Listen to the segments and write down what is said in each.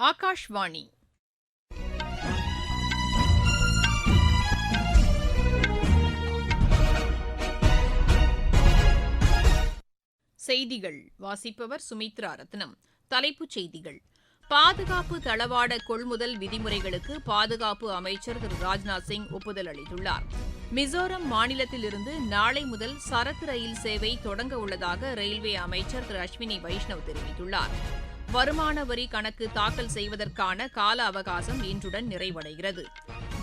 ஆகாஷ்வாணி. செய்திகள். வாசிப்பவர் சுமித்ரா ரத்னம். தலைப்புச் செய்திகள். பாதுகாப்பு தளவாட கொள்முதல் விதிமுறைகளுக்கு பாதுகாப்பு அமைச்சர் திரு ராஜ்நாத் சிங் ஒப்புதல் அளித்துள்ளார். மிசோரம் மாநிலத்திலிருந்து நாளை முதல் சரக்கு ரயில் சேவை தொடங்க உள்ளதாக ரயில்வே அமைச்சர் திரு அஸ்வினி வைஷ்ணவ் தெரிவித்துள்ளார். வருமான வரி கணக்கு தாக்கல் செய்வதற்கான கால அவகாசம் இன்றுடன் நிறைவடைகிறது.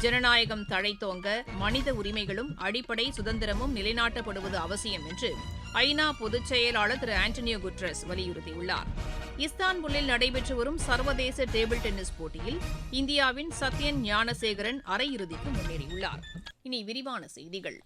ஜனநாயகம் தழைத்தோங்க மனித உரிமைகளும் அடிப்படை சுதந்திரமும் நிலைநாட்டப்படுவது அவசியம் என்று ஐநா பொதுச் செயலாளர் திரு ஆண்டனியோ குட்ரஸ் வலியுறுத்தியுள்ளார். இஸ்தான்புல்லில் நடைபெற்று வரும் சர்வதேச டேபிள் டென்னிஸ் போட்டியில் இந்தியாவின் சத்யன் ஞானசேகரன் அரையிறுதிக்கு முன்னேறியுள்ளார். இனி விரிவான செய்திகள்.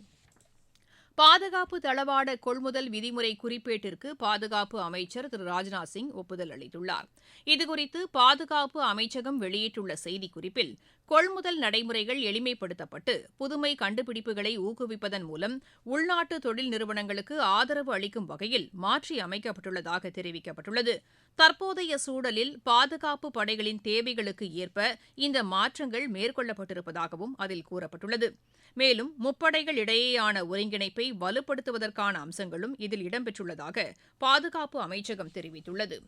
பாதுகாப்பு தளவாட கொள்முதல் விதிமுறை குறிப்பேட்டிற்கு பாதுகாப்பு அமைச்சர் திரு ராஜ்நாத் சிங் ஒப்புதல் அளித்துள்ளார். இதுகுறித்து பாதுகாப்பு அமைச்சகம் வெளியிட்டுள்ள செய்திக்குறிப்பில் கொள்முதல் நடைமுறைகள் எளிமைப்படுத்தப்பட்டு புதுமை கண்டுபிடிப்புகளை ஊக்குவிப்பதன் மூலம் உள்நாட்டு தொழில் நிறுவனங்களுக்கு ஆதரவு அளிக்கும் வகையில் மாற்றி அமைக்கப்பட்டுள்ளதாக தெரிவிக்கப்பட்டுள்ளது. தற்போதைய சூழலில் பாதுகாப்பு படைகளின் தேவைகளுக்கு ஏற்ப இந்த மாற்றங்கள் மேற்கொள்ளப்பட்டிருப்பதாகவும் அதில் கூறப்பட்டுள்ளது. மேலும் முப்படைகள் இடையேயான ஒருங்கிணைப்பை வலுப்படுத்துவதற்கான அம்சங்களும் இதில் இடம்பெற்றுள்ளதாக பாதுகாப்பு அமைச்சகம் தெரிவித்துள்ளது.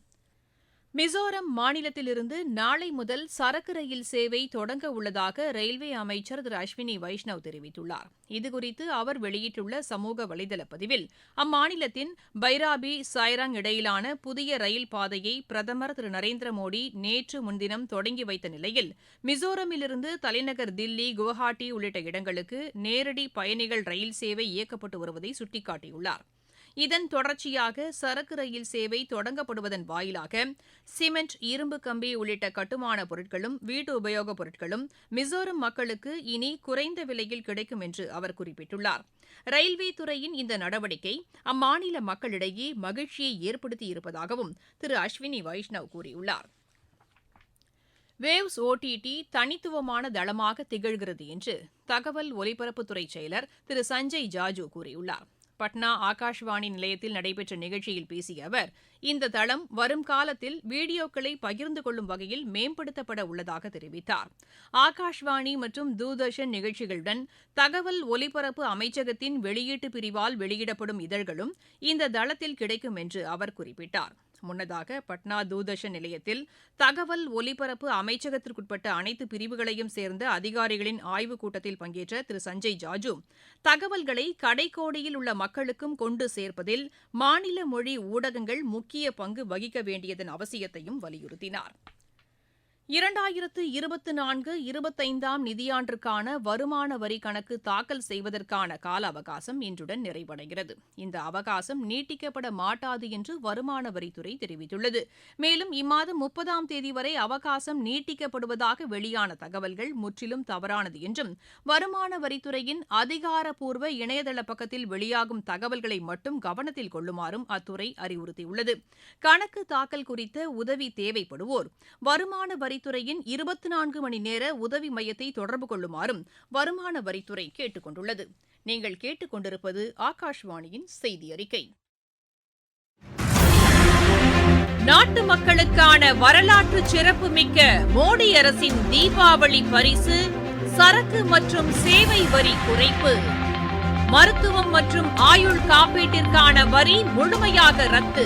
மிசோரம் மாநிலத்திலிருந்து நாளை முதல் சரக்கு ரயில் சேவை தொடங்க உள்ளதாக ரயில்வே அமைச்சர் திரு அஸ்வினி வைஷ்ணவ் தெரிவித்துள்ளார். இதுகுறித்து அவர் வெளியிட்டுள்ள சமூக வலைதள பதிவில் அம்மாநிலத்தின் பைராபி சாய்ராங் இடையிலான புதிய ரயில் பாதையை பிரதமர் திரு நரேந்திர மோடி நேற்று முன்தினம் தொடங்கி வைத்த நிலையில் மிசோரமிலிருந்து தலைநகர் தில்லி குவஹாட்டி உள்ளிட்ட இடங்களுக்கு நேரடி பயணிகள் ரயில் சேவை இயக்கப்பட்டு வருவதை சுட்டிக்காட்டியுள்ளார். இதன் தொடர்ச்சியாக சரக்கு ரயில் சேவை தொடங்கப்படுவதன் வாயிலாக சிமெண்ட் இரும்பு கம்பி உள்ளிட்ட கட்டுமான பொருட்களும் வீட்டு உபயோகப் பொருட்களும் மிசோரம் மக்களுக்கு இனி குறைந்த விலையில் கிடைக்கும் என்று அவர் குறிப்பிட்டுள்ளார். ரயில்வே துறையின் இந்த நடவடிக்கை அம்மாநில மக்களிடையே மகிழ்ச்சியை ஏற்படுத்தியிருப்பதாகவும் திரு அஸ்வினி வைஷ்ணவ் கூறியுள்ளார். வேவ்ஸ் ஓடிடி தனித்துவமான தளமாக திகழ்கிறது என்று தகவல் ஒலிபரப்புத்துறை செயலர் திரு சஞ்சய் ஜாஜு கூறியுள்ளார். பட்னா ஆகாஷ்வாணி நிலையத்தில் நடைபெற்ற நிகழ்ச்சியில் பேசிய அவர் இந்த தளம் வரும் காலத்தில் வீடியோக்களை பகிர்ந்து கொள்ளும் வகையில் மேம்படுத்தப்பட உள்ளதாக தெரிவித்தார். ஆகாஷ்வாணி மற்றும் தூர்தர்ஷன் நிகழ்ச்சிகளுடன் தகவல் ஒலிபரப்பு அமைச்சகத்தின் வெளியீட்டு பிரிவால் வெளியிடப்படும் இதழ்களும் இந்த தளத்தில் கிடைக்கும் என்று அவர் குறிப்பிட்டார். முன்னதாக பட்னா தூர்தர்ஷன் நிலையத்தில் தகவல் ஒலிபரப்பு அமைச்சகத்திற்குட்பட்ட அனைத்து பிரிவுகளையும் சேர்ந்த அதிகாரிகளின் ஆய்வுக் கூட்டத்தில் பங்கேற்ற திரு சஞ்சய் ஜாஜூ தகவல்களை கடைக்கோடியில் உள்ள மக்களுக்கும் கொண்டு சேர்ப்பதில் மாநில மொழி ஊடகங்கள் முக்கிய பங்கு வகிக்க வேண்டியதன் அவசியத்தையும் வலியுறுத்தினார். இரண்டாயிரத்து இருபத்தி நான்கு இருபத்தைந்தாம் நிதியாண்டிற்கான வருமான வரி கணக்கு தாக்கல் செய்வதற்கான கால அவகாசம் இன்றுடன் நிறைவடைகிறது. இந்த அவகாசம் நீட்டிக்கப்பட மாட்டாது என்று வருமான வரித்துறை தெரிவித்துள்ளது. மேலும் இம்மாதம் முப்பதாம் தேதி வரை அவகாசம் நீட்டிக்கப்படுவதாக வெளியான தகவல்கள் முற்றிலும் தவறானது என்றும் வருமான வரித்துறையின் அதிகாரப்பூர்வ இணையதள பக்கத்தில் வெளியாகும் தகவல்களை மட்டும் கவனத்தில் கொள்ளுமாறும் அத்துறை அறிவுறுத்தியுள்ளது. கணக்கு தாக்கல் குறித்த உதவி தேவைப்படுவோர் வருமான வரி வரித்துறையின் இருபத்தி நான்கு மணி நேர உதவி மையத்தை தொடர்பு கொள்ளுமாறும் வருமான வரித்துறை கேட்டுக் கொண்டுள்ளது. நீங்கள் கேட்டுக்கொண்டிருப்பது ஆகாஷ்வாணியின் செய்தி அறிக்கை நாட்டு மக்களுக்கான வரலாற்று சிறப்புமிக்க மோடி அரசின் தீபாவளி பரிசு சரக்கு மற்றும் சேவை வரி குறைப்பு. மருத்துவம் மற்றும் ஆயுள் காப்பீட்டிற்கான வரி முழுமையாக ரத்து.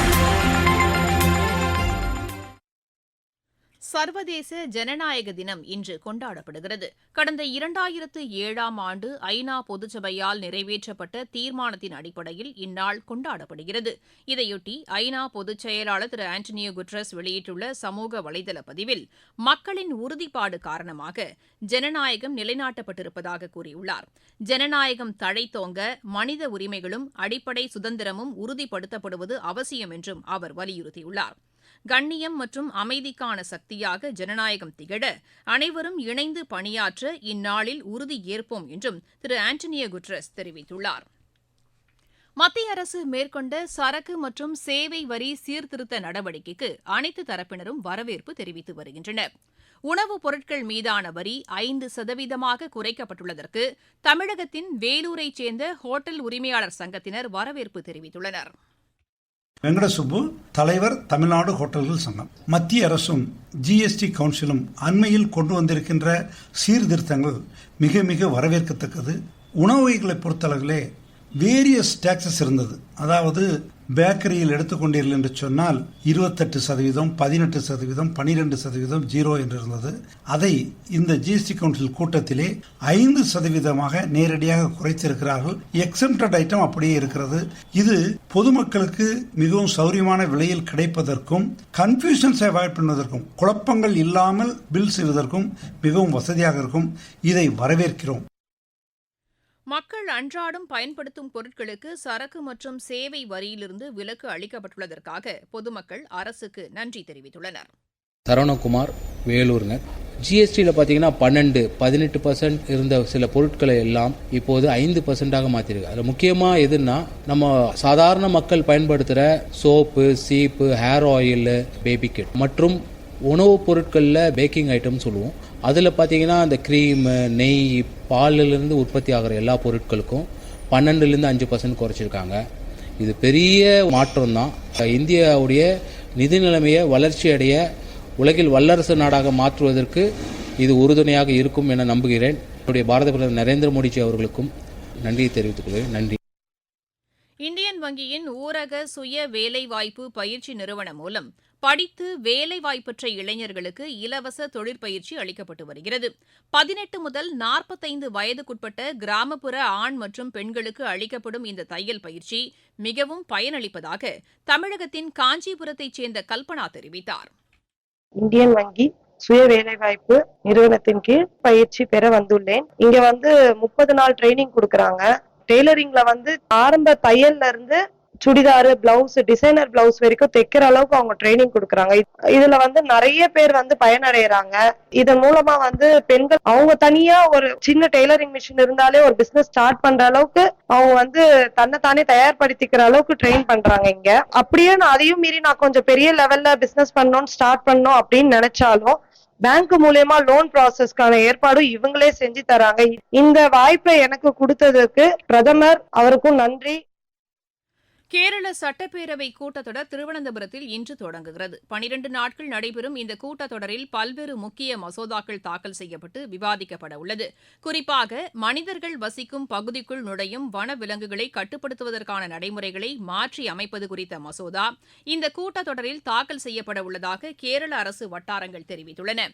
சர்வதேச ஜனநாயக தினம் இன்று கொண்டாடப்படுகிறது. கடந்த இரண்டாயிரத்து ஏழாம் ஆண்டு ஐநா பொதுச்சபையால் நிறைவேற்றப்பட்ட தீர்மானத்தின் அடிப்படையில் இந்நாள் கொண்டாடப்படுகிறது. இதையொட்டி ஐநா பொதுச் செயலாளர் திரு ஆண்டனியோ குட்ரஸ் வெளியிட்டுள்ள சமூக வலைதள பதிவில் மக்களின் உறுதிப்பாடு காரணமாக ஜனநாயகம் நிலைநாட்டப்பட்டிருப்பதாக கூறியுள்ளார். ஜனநாயகம் தழைத்தோங்க மனித உரிமைகளும் அடிப்படை சுதந்திரமும் உறுதிப்படுத்தப்படுவது அவசியம் என்றும் அவர் வலியுறுத்தியுள்ளார். கண்ணியம் மற்றும் அமைதிக்கான சக்தியாக ஜனநாயகம் திகழ அனைவரும் இணைந்து பணியாற்ற இந்நாளில் உறுதி ஏற்போம் என்றும் திரு ஆண்டனியோ குட்ரஸ் தெரிவித்துள்ளார். மத்திய அரசு மேற்கொண்ட சரக்கு மற்றும் சேவை வரி சீர்திருத்த நடவடிக்கைக்கு அனைத்து தரப்பினரும் வரவேற்பு தெரிவித்து வருகின்றனர். உணவுப் பொருட்கள் மீதான வரி ஐந்து சதவீதமாக குறைக்கப்பட்டுள்ளதற்கு தமிழகத்தின் வேலூரைச் சேர்ந்த ஹோட்டல் உரிமையாளர் சங்கத்தினர் வரவேற்பு தெரிவித்துள்ளனர். வெங்கடசுப்பு தலைவர் தமிழ்நாடு ஹோட்டல்கள் சங்கம். மத்திய அரசும் ஜிஎஸ்டி கவுன்சிலும் அண்மையில் கொண்டு வந்திருக்கின்ற சீர்திருத்தங்கள் மிக மிக வரவேற்கத்தக்கது. உணவு வகைகளை பொறுத்தளவிலே வேரியஸ் டேக்ஸஸ் இருந்தது. அதாவது பேக்கரியில் எடுத்துக்கொண்டீர்கள் என்று சொன்னால் இருபத்தெட்டு சதவீதம் பதினெட்டு சதவீதம் பனிரெண்டு சதவீதம் ஜீரோ என்று இருந்தது. அதை இந்த ஜிஎஸ்டி கவுன்சில் கூட்டத்திலே ஐந்து சதவீதமாக நேரடியாக குறைத்திருக்கிறார்கள். எக்ஸம்டட் ஐட்டம் அப்படியே இருக்கிறது. இது பொதுமக்களுக்கு மிகவும் சௌரியமான விலையில் கிடைப்பதற்கும் கன்ஃபியூஷன்ஸ் அவாய்ட் பண்ணுவதற்கும் குழப்பங்கள் இல்லாமல் பில் செய்வதற்கும் மிகவும் வசதியாக இருக்கும். இதை வரவேற்கிறோம். மக்கள் அன்றாடம் பயன்படுத்தும் பொருட்களுக்கு சரக்கு மற்றும் சேவை வரியிலிருந்து விலக்கு அளிக்கப்பட்டுள்ளதற்காக பொதுமக்கள் அரசுக்கு நன்றி தெரிவித்துள்ளனர். சரவணகுமார் வேலூருங்க ஜிஎஸ்டியில் பார்த்தீங்கன்னா பன்னெண்டு பதினெட்டு பர்சன்ட் இருந்த சில பொருட்களை எல்லாம் இப்போது ஐந்து பர்சன்டாக மாற்றிருக்கு அதில் முக்கியமாக எதுன்னா நம்ம சாதாரண மக்கள் பயன்படுத்துகிற சோப்பு சீப்பு ஹேர் ஆயில் பேபி கிட் மற்றும் உணவுப் பொருட்களில் பேக்கிங் ஐட்டம் சொல்லுவோம். அதில் பார்த்தீங்கன்னா அந்த க்ரீமு நெய் பாலிலிருந்து உற்பத்தி ஆகிற எல்லா பொருட்களுக்கும் பன்னெண்டுலேருந்து அஞ்சு பர்சன்ட் குறைச்சிருக்காங்க. இது பெரிய மாற்றம் தான் இந்தியாவுடைய நிதி நிலைமையை வளர்ச்சி அடைய உலகில் வல்லரசு நாடாக மாற்றுவதற்கு இது உறுதுணையாக இருக்கும் என நம்புகிறேன். என்னுடைய பாரத பிரதமர் நரேந்திர மோடிஜி அவர்களுக்கும் நன்றியை தெரிவித்துக் கொள்கிறேன். நன்றி. இந்தியன் வங்கியின் ஊரக சுய வேலைவாய்ப்பு பயிற்சி நிறுவனம் மூலம் படித்து வேலைவாய்ப்பற்ற இளைஞர்களுக்கு இலவச தொழிற்பயிற்சி அளிக்கப்பட்டு வருகிறது. பதினெட்டு முதல் நாற்பத்தைந்து வயதுக்குட்பட்ட கிராமப்புற ஆண் மற்றும் பெண்களுக்கு அளிக்கப்படும் இந்த தையல் பயிற்சி மிகவும் பயனளிப்பதாக தமிழகத்தின் காஞ்சிபுரத்தைச் சேர்ந்த கல்பனா தெரிவித்தார். இந்தியன் வங்கி சுய வேலைவாய்ப்பு நிறுவனத்தின் கீழ் பயிற்சி பெற வந்துள்ளேன். இங்க வந்து முப்பது நாள் ட்ரைனிங் கொடுக்கறாங்க. டெய்லரிங்ல வந்து ஆரம்ப தையல்ல இருந்து சுடிதாரு பிளவுஸ் டிசைனர் பிளவுஸ் வரைக்கும் தைக்கிற அளவுக்கு அவங்க ட்ரைனிங் கொடுக்குறாங்க. இதுல வந்து நிறைய பேர் வந்து பயனடைறாங்க இதன் மூலமா வந்து பெண்கள் அவங்க தனியா ஒரு சின்ன டெய்லரிங் மிஷின் இருந்தாலே ஒரு பிசினஸ் ஸ்டார்ட் பண்ற அளவுக்கு அவங்க வந்து தன்னைத்தானே தயார்படுத்திக்கிற அளவுக்கு ட்ரெயின் பண்றாங்க இங்க. அப்படியே நான் அதையும் மீறி நான் கொஞ்சம் பெரிய லெவல்ல பிசினஸ் பண்ணணும் ஸ்டார்ட் பண்ணணும் அப்படின்னு நினைச்சாலும் பேங்க் மூலயமா லோன் ப்ராசஸ்க்கான ஏற்பாடும் இவங்களே செஞ்சு தராங்க. இந்த வாய்ப்பை எனக்கு கொடுத்ததுக்கு பிரதமர் அவருக்கும் நன்றி. கேரள சட்டப்பேரவை கூட்டத்தொடர் திருவனந்தபுரத்தில் இன்று தொடங்குகிறது. பனிரண்டு நாட்கள் நடைபெறும் இந்த கூட்டத்தொடரில் பல்வேறு முக்கிய மசோதாக்கள் தாக்கல் செய்யப்பட்டு விவாதிக்கப்பட உள்ளது. குறிப்பாக மனிதர்கள் வசிக்கும் பகுதிக்குள் நுழையும் வனவிலங்குகளை கட்டுப்படுத்துவதற்கான நடைமுறைகளை மாற்றி அமைப்பது குறித்த மசோதா இந்த கூட்டத்தொடரில் தாக்கல் செய்யப்பட உள்ளதாக கேரள அரசு வட்டாரங்கள் தெரிவித்துள்ளன.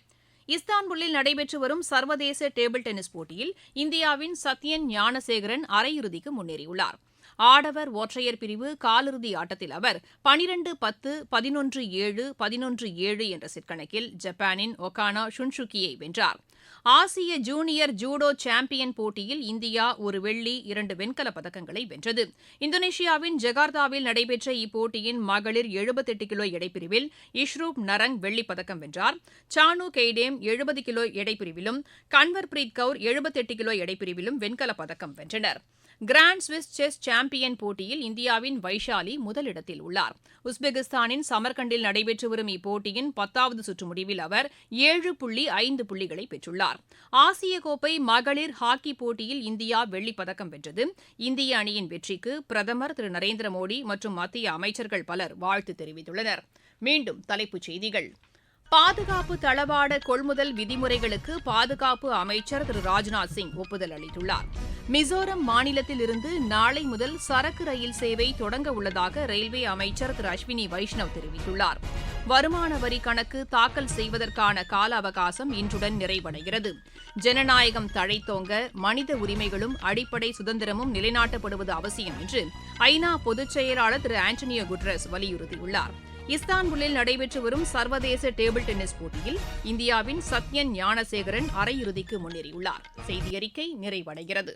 இஸ்தான்புல்லில் நடைபெற்று வரும் சர்வதேச டேபிள் டென்னிஸ் போட்டியில் இந்தியாவின் சத்யன் ஞானசேகரன் அரையிறுதிக்கு முன்னேறியுள்ளார். ஆடவர் ஒற்றையர் பிரிவு காலிறுதி ஆட்டத்தில் அவர் பனிரெண்டு பத்து பதினொன்று ஏழு பதினொன்று ஏழு என்ற சிற்கணக்கில் ஜப்பானின் ஒகானா ஷுன்ஷுக்கியை வென்றார். ஆசிய ஜூனியர் ஜூடோ சாம்பியன் போட்டியில் இந்தியா ஒரு வெள்ளி இரண்டு வெண்கலப் பதக்கங்களை வென்றது. இந்தோனேஷியாவின் ஜகார்த்தாவில் நடைபெற்ற இப்போட்டியின் மகளிர் எழுபத்தெட்டு கிலோ எடைப்பிரிவில் இஷ்ரூப் நரங் வெள்ளிப் பதக்கம் வென்றார். சானு கெய்டேம் எழுபது கிலோ எடைப்பிரிவிலும் கன்வர் பிரீத் கவுர் எழுபத்தெட்டு கிலோ எடைப்பிரிவிலும் வெண்கலப் பதக்கம் வென்றனர். கிராண்ட் ஸ்விஸ் செஸ் சாம்பியன் போட்டியில் இந்தியாவின் வைஷாலி முதலிடத்தில் உள்ளார். உஸ்பெகிஸ்தானின் சமர்கண்டில் நடைபெற்று வரும் இப்போட்டியின் பத்தாவது சுற்று முடிவில் அவர் ஏழு புள்ளி ஐந்து புள்ளிகளை பெற்றுள்ளார். ஆசிய கோப்பை மகளிர் ஹாக்கி போட்டியில் இந்தியா வெள்ளிப்பதக்கம் வென்றது. இந்திய அணியின் வெற்றிக்கு பிரதமர் திரு நரேந்திர மோடி மற்றும் மத்திய அமைச்சர்கள் பலர் வாழ்த்து தெரிவித்துள்ளனர். மீண்டும் தலைப்புச் செய்திகள். பாதுகாப்பு தளவாட கொள்முதல் விதிமுறைகளுக்கு பாதுகாப்பு அமைச்சர் திரு ராஜ்நாத் சிங் ஒப்புதல் அளித்துள்ளார். மிசோரம் மாநிலத்தில் இருந்து நாளை முதல் சரக்கு ரயில் சேவை தொடங்க உள்ளதாக ரயில்வே அமைச்சர் திரு அஸ்வினி வைஷ்ணவ் தெரிவித்துள்ளார். வருமான வரி கணக்கு தாக்கல் செய்வதற்கான கால அவகாசம் இன்றுடன் நிறைவடைகிறது. ஜனநாயகம் தழைத்தோங்க மனித உரிமைகளும் அடிப்படை சுதந்திரமும் நிலைநாட்டப்படுவது அவசியம் என்று ஐநா பொதுச் செயலாளர் திரு ஆண்டனியோ குட்ரஸ் வலியுறுத்தியுள்ளார். இஸ்தான்புல்லில் நடைபெற்று வரும் சர்வதேச டேபிள் டென்னிஸ் போட்டியில் இந்தியாவின் சத்யன் ஞானசேகரன் அரையிறுதிக்கு முன்னேறியுள்ளார். செய்தியறிக்கை நிறைவடைகிறது.